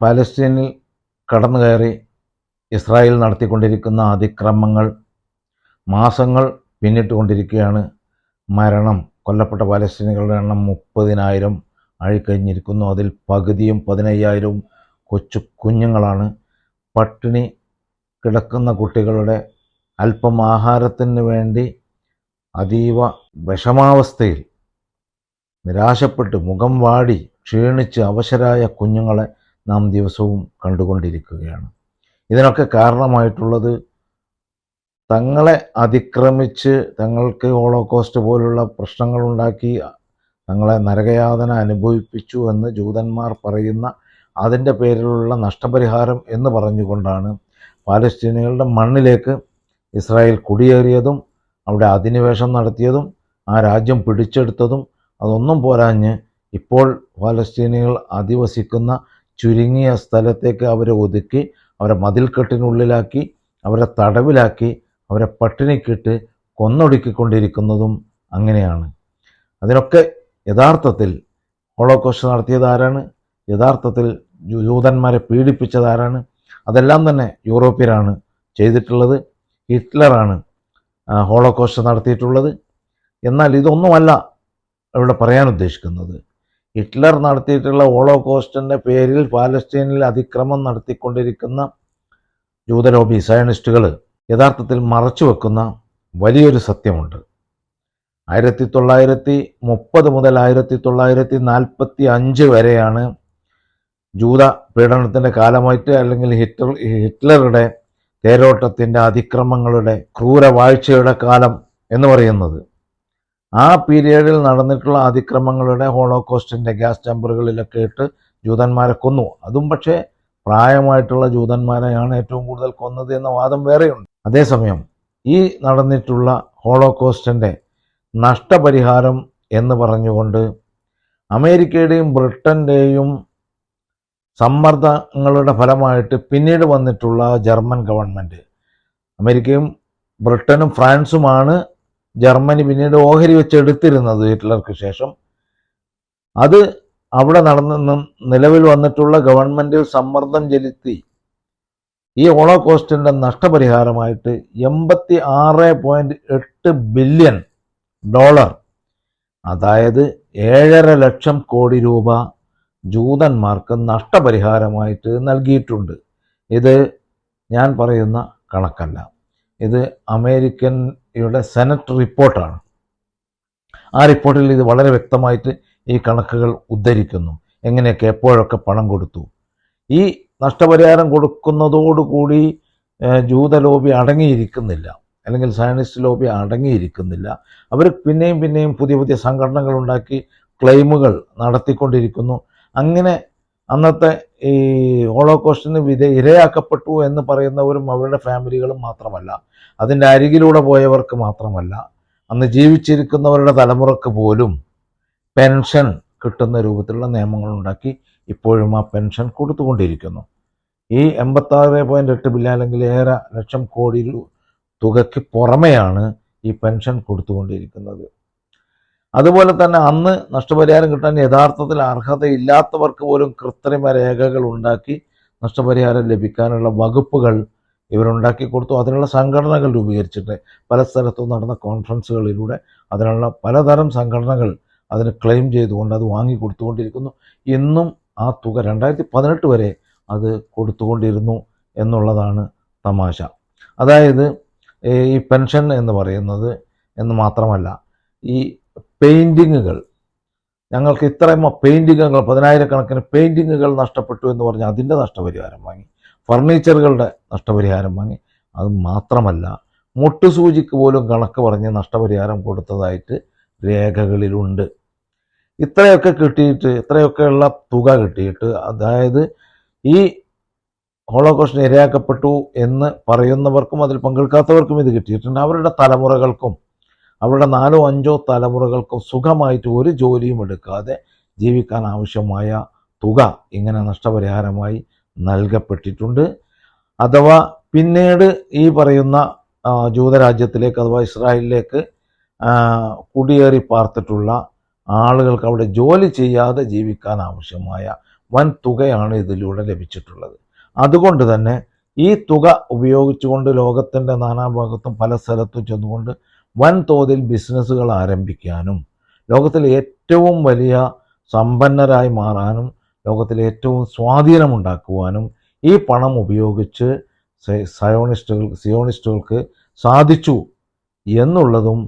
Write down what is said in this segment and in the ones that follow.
പാലസ്തീനിൽ കടന്നു കയറി ഇസ്രായേൽ നടത്തിക്കൊണ്ടിരിക്കുന്ന അതിക്രമങ്ങൾ മാസങ്ങൾ പിന്നിട്ടുകൊണ്ടിരിക്കുകയാണ്. മരണം കൊല്ലപ്പെട്ട പാലസ്തീനികളുടെ എണ്ണം മുപ്പതിനായിരം ആയിക്കഴിഞ്ഞിരിക്കുന്നു. അതിൽ പകുതിയും പതിനയ്യായിരവും കൊച്ചു കുഞ്ഞുങ്ങളാണ്. പട്ടിണി കിടക്കുന്ന കുട്ടികളുടെ അല്പം ആഹാരത്തിന് വേണ്ടി അതീവ വിഷമാവസ്ഥയിൽ നിരാശപ്പെട്ട് മുഖം വാടി ക്ഷീണിച്ച് അവശരായ കുഞ്ഞുങ്ങളെ നാം ദിവസവും കണ്ടുകൊണ്ടിരിക്കുകയാണ്. ഇതിനൊക്കെ കാരണമായിട്ടുള്ളത് തങ്ങളെ അതിക്രമിച്ച് തങ്ങൾക്ക് ഹോളോകോസ്റ്റ് പോലുള്ള പ്രശ്നങ്ങളുണ്ടാക്കി തങ്ങളെ നരകയാതന അനുഭവിപ്പിച്ചു എന്ന് ജൂതന്മാർ പറയുന്ന അതിന്റെ പേരിലുള്ള നഷ്ടപരിഹാരം എന്ന് പറഞ്ഞുകൊണ്ടാണ് പാലസ്തീനികളുടെ മണ്ണിലേക്ക് ഇസ്രായേൽ കുടിയേറിയതും അവിടെ അധിനിവേശം നടത്തിയതും ആ രാജ്യം പിടിച്ചെടുത്തതും അതൊന്നും പോരാഞ്ഞ് ഇപ്പോൾ പാലസ്തീനികൾ അധിവസിക്കുന്ന ചുരുങ്ങിയ സ്ഥലത്തേക്ക് അവരെ ഒതുക്കി അവരെ മതിൽക്കെട്ടിനുള്ളിലാക്കി അവരെ തടവിലാക്കി അവരെ പട്ടിണിക്കിട്ട് കൊന്നൊടുക്കിക്കൊണ്ടിരിക്കുന്നതും അങ്ങനെയാണ്. അതിനൊക്കെ യഥാർത്ഥത്തിൽ ഹോളോകോസ്റ്റ് നടത്തിയതാരാണ് യഥാർത്ഥത്തിൽ യൂതന്മാരെ പീഡിപ്പിച്ചതാരാണ് അതെല്ലാം തന്നെ യൂറോപ്യരാണ് ചെയ്തിട്ടുള്ളത്. ഹിറ്റ്ലറാണ് ഹോളോകോസ്റ്റ് നടത്തിയിട്ടുള്ളത്. എന്നാൽ ഇതൊന്നുമല്ല ഇവിടെ പറയാൻ ഉദ്ദേശിക്കുന്നത് ഹിറ്റ്ലർ നടത്തിയിട്ടുള്ള ഹോളോകോസ്റ്റിന്റെ പേരിൽ പാലസ്തീനിൽ അതിക്രമം നടത്തിക്കൊണ്ടിരിക്കുന്ന ജൂതലോബി സയനിസ്റ്റുകൾ യഥാർത്ഥത്തിൽ മറച്ചു വെക്കുന്ന വലിയൊരു സത്യമുണ്ട്. ആയിരത്തി തൊള്ളായിരത്തി മുപ്പത് മുതൽ ആയിരത്തി തൊള്ളായിരത്തി നാൽപ്പത്തി അഞ്ച് വരെയാണ് ജൂത പീഡനത്തിന്റെ കാലമായിട്ട് അല്ലെങ്കിൽ ഹിറ്റ്ലർ ഹിറ്റ്ലറുടെ തേരോട്ടത്തിന്റെ അതിക്രമങ്ങളുടെ ക്രൂരവാഴ്ചയുടെ കാലം എന്ന് പറയുന്നത്. ആ പീരിയഡിൽ നടന്നിട്ടുള്ള അതിക്രമങ്ങളുടെ ഹോളോകോസ്റ്റിന്റെ ഗ്യാസ് ചാമ്പറുകളിലൊക്കെ ഇട്ട് ജൂതന്മാരെ കൊന്നു. അതും പക്ഷേ പ്രായമായിട്ടുള്ള ജൂതന്മാരെയാണ് ഏറ്റവും കൂടുതൽ കൊന്നത് എന്ന വാദം വേറെയുണ്ട്. അതേസമയം ഈ നടന്നിട്ടുള്ള ഹോളോകോസ്റ്റിന്റെ നഷ്ടപരിഹാരം എന്ന് പറഞ്ഞുകൊണ്ട് അമേരിക്കയുടെയും ബ്രിട്ടന്റെയും സമ്മർദ്ദങ്ങളുടെ ഫലമായിട്ട് പിന്നീട് വന്നിട്ടുള്ള ജർമ്മൻ ഗവൺമെന്റ് അമേരിക്കയും ബ്രിട്ടനും ഫ്രാൻസുമാണ് ജർമ്മനി പിന്നീട് ഓഹരി വെച്ചെടുത്തിരുന്നത് ഹിറ്റ്ലർക്ക് ശേഷം. അത് അവിടെ നടന്ന നിലവിൽ വന്നിട്ടുള്ള ഗവൺമെന്റിൽ സമ്മർദ്ദം ചെലുത്തി. ഈ ഹോളോകോസ്റ്റിന്റെ നഷ്ടപരിഹാരമായിട്ട് എൺപത്തി ആറ് പോയിന്റ് എട്ട് ബില്യൺ ഡോളർ അതായത് ഏഴര ലക്ഷം കോടി രൂപ ജൂതന്മാർക്ക് നഷ്ടപരിഹാരമായിട്ട് നൽകിയിട്ടുണ്ട്. ഇത് ഞാൻ പറയുന്ന കണക്കല്ല. ഇത് അമേരിക്കൻയുടെ സെനറ്റ് റിപ്പോർട്ടാണ്. ആ റിപ്പോർട്ടിൽ ഇത് വളരെ വ്യക്തമായിട്ട് ഈ കണക്കുകൾ ഉദ്ധരിക്കുന്നു. എങ്ങനെയൊക്കെ എപ്പോഴൊക്കെ പണം കൊടുത്തു. ഈ നഷ്ടപരിഹാരം കൊടുക്കുന്നതോടുകൂടി ജൂത ലോബി അടങ്ങിയിരിക്കുന്നില്ല. അല്ലെങ്കിൽ സയനിസ്റ്റ് ലോബി അടങ്ങിയിരിക്കുന്നില്ല. അവർ പിന്നെയും പിന്നെയും പുതിയ പുതിയ സംഘടനകൾ ഉണ്ടാക്കി ക്ലെയിമുകൾ നടത്തിക്കൊണ്ടിരിക്കുന്നു. അങ്ങനെ അന്നത്തെ ഈ ഹോളോകോസ്റ്റിന് വിധ ഇരയാക്കപ്പെട്ടു എന്ന് പറയുന്നവരും അവരുടെ ഫാമിലികളും മാത്രമല്ല അതിന്റെ അരികിലൂടെ പോയവർക്ക് മാത്രമല്ല അന്ന് ജീവിച്ചിരിക്കുന്നവരുടെ തലമുറയ്ക്ക് പോലും പെൻഷൻ കിട്ടുന്ന രൂപത്തിലുള്ള നിയമങ്ങൾ ഉണ്ടാക്കി ഇപ്പോഴും ആ പെൻഷൻ കൊടുത്തുകൊണ്ടിരിക്കുന്നു. ഈ എൺപത്താറ് പോയിന്റ് എട്ട് ബില്യൺ അല്ലെങ്കിൽ ഏറെ ലക്ഷം കോടി തുകയ്ക്ക് പുറമെയാണ് ഈ പെൻഷൻ കൊടുത്തുകൊണ്ടിരിക്കുന്നത്. അതുപോലെ തന്നെ അന്ന് നഷ്ടപരിഹാരം കിട്ടാൻ യഥാർത്ഥത്തിൽ അർഹതയില്ലാത്തവർക്ക് പോലും കൃത്രിമ രേഖകൾ ഉണ്ടാക്കി നഷ്ടപരിഹാരം ലഭിക്കാനുള്ള വകുപ്പുകൾ ഇവരുണ്ടാക്കി കൊടുത്തു. അതിനുള്ള സംഘടനകൾ രൂപീകരിച്ചിട്ട് പല സ്ഥലത്തും നടന്ന കോൺഫറൻസുകളിലൂടെ അതിനുള്ള പലതരം സംഘടനകൾ അതിന് ക്ലെയിം ചെയ്തുകൊണ്ട് അത് വാങ്ങി കൊടുത്തുകൊണ്ടിരിക്കുന്നു. ഇന്നും ആ തുക രണ്ടായിരത്തി പതിനെട്ട് വരെ അത് കൊടുത്തുകൊണ്ടിരുന്നു എന്നുള്ളതാണ് തമാശ. അതായത് ഈ പെൻഷൻ എന്ന് പറയുന്നത് എന്ന് മാത്രമല്ല ഈ പെയിന്റിങ്ങുകൾ ഞങ്ങൾക്ക് ഇത്രയും പെയിന്റിങ്ങുകൾ പതിനായിരക്കണക്കിന് പെയിന്റിങ്ങുകൾ നഷ്ടപ്പെട്ടു എന്ന് പറഞ്ഞ് അതിന്റെ നഷ്ടപരിഹാരം വാങ്ങി. ഫർണിച്ചറുകളുടെ നഷ്ടപരിഹാരം വാങ്ങി. അത് മാത്രമല്ല മുട്ടുസൂചിക്ക് പോലും കണക്ക് പറഞ്ഞ് നഷ്ടപരിഹാരം കൊടുത്തതായിട്ട് രേഖകളിലുണ്ട്. ഇത്രയൊക്കെ കിട്ടിയിട്ട് ഇത്രയൊക്കെയുള്ള തുക കിട്ടിയിട്ട് അതായത് ഈ ഹോളോകോസ്റ്റിന് ഇരയാക്കപ്പെട്ടു എന്ന് പറയുന്നവർക്കും അതിൽ പങ്കെടുക്കാത്തവർക്കും ഇത് കിട്ടിയിട്ടുണ്ട്. അവരുടെ തലമുറകൾക്കും അവരുടെ നാലോ അഞ്ചോ തലമുറകൾക്കും സുഖമായിട്ട് ഒരു ജോലിയും എടുക്കാതെ ജീവിക്കാൻ ആവശ്യമായ തുക ഇങ്ങനെ നഷ്ടപരിഹാരമായി നൽകപ്പെട്ടിട്ടുണ്ട്. അഥവാ പിന്നീട് ഈ പറയുന്ന ജൂതരാജ്യത്തിലേക്ക് അഥവാ ഇസ്രായേലിലേക്ക് കുടിയേറി പാർത്തിട്ടുള്ള ആളുകൾക്ക് അവിടെ ജോലി ചെയ്യാതെ ജീവിക്കാൻ ആവശ്യമായ വൻ തുകയാണ് ഇതിലൂടെ ലഭിച്ചിട്ടുള്ളത്. അതുകൊണ്ട് തന്നെ ഈ തുക ഉപയോഗിച്ചുകൊണ്ട് ലോകത്തിന്റെ നാനാഭാഗത്തും പല സ്ഥലത്തും ചെന്നുകൊണ്ട് വൻതോതിൽ ബിസിനസ്സുകൾ ആരംഭിക്കാനും ലോകത്തിലെ ഏറ്റവും വലിയ സമ്പന്നരായി മാറാനും ലോകത്തിലെ ഏറ്റവും സ്വാധീനമുണ്ടാക്കുവാനും ഈ പണം ഉപയോഗിച്ച് സയോണിസ്റ്റുകൾ സിയോണിസ്റ്റുകൾക്ക് സാധിച്ചു എന്നുള്ളതും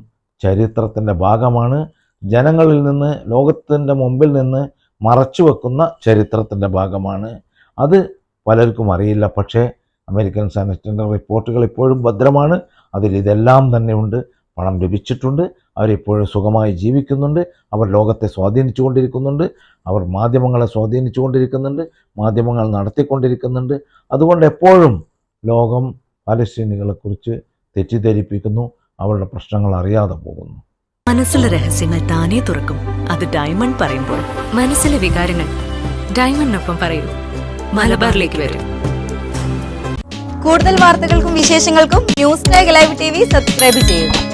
ചരിത്രത്തിന്റെ ഭാഗമാണ്. ജനങ്ങളിൽ നിന്ന് ലോകത്തിന്റെ മുമ്പിൽ നിന്ന് മറച്ചു വെക്കുന്ന ചരിത്രത്തിന്റെ ഭാഗമാണ്. അത് പലർക്കും അറിയില്ല പക്ഷേ അമേരിക്കൻ സെനറ്റിന്റെ റിപ്പോർട്ടുകൾ ഇപ്പോഴും ഭദ്രമാണ്. അതിൽ ഇതെല്ലാം തന്നെ ഉണ്ട് പണം ലഭിച്ചിട്ടുണ്ട് അവരിപ്പോഴും സുഖമായി ജീവിക്കുന്നുണ്ട് അവർ ലോകത്തെ സ്വാധീനിച്ചുകൊണ്ടിരിക്കുന്നുണ്ട് അവർ മാധ്യമങ്ങളെ സ്വാധീനിച്ചുകൊണ്ടിരിക്കുന്നുണ്ട് മാധ്യമങ്ങൾ നടത്തിക്കൊണ്ടിരിക്കുന്നുണ്ട്. അതുകൊണ്ട് എപ്പോഴും ലോകം പാലസ്തീനികളെക്കുറിച്ച് തെറ്റിദ്ധരിപ്പിക്കുന്നു അവരുടെ പ്രശ്നങ്ങൾ അറിയാതെ പോകുന്നു. മനസ്സിലെ രഹസ്യങ്ങൾ താനേ തുറക്കും. അത് ഡയമണ്ട് പറയുമ്പോൾ മനസ്സിലെ വികാരങ്ങൾ ഡയമണ്ടിനൊപ്പം പറയൂ. മലബാറിലേക്ക് വരും. കൂടുതൽ വാർത്തകൾക്കും വിശേഷങ്ങൾക്കും news tag live T V subscribe ചെയ്യുക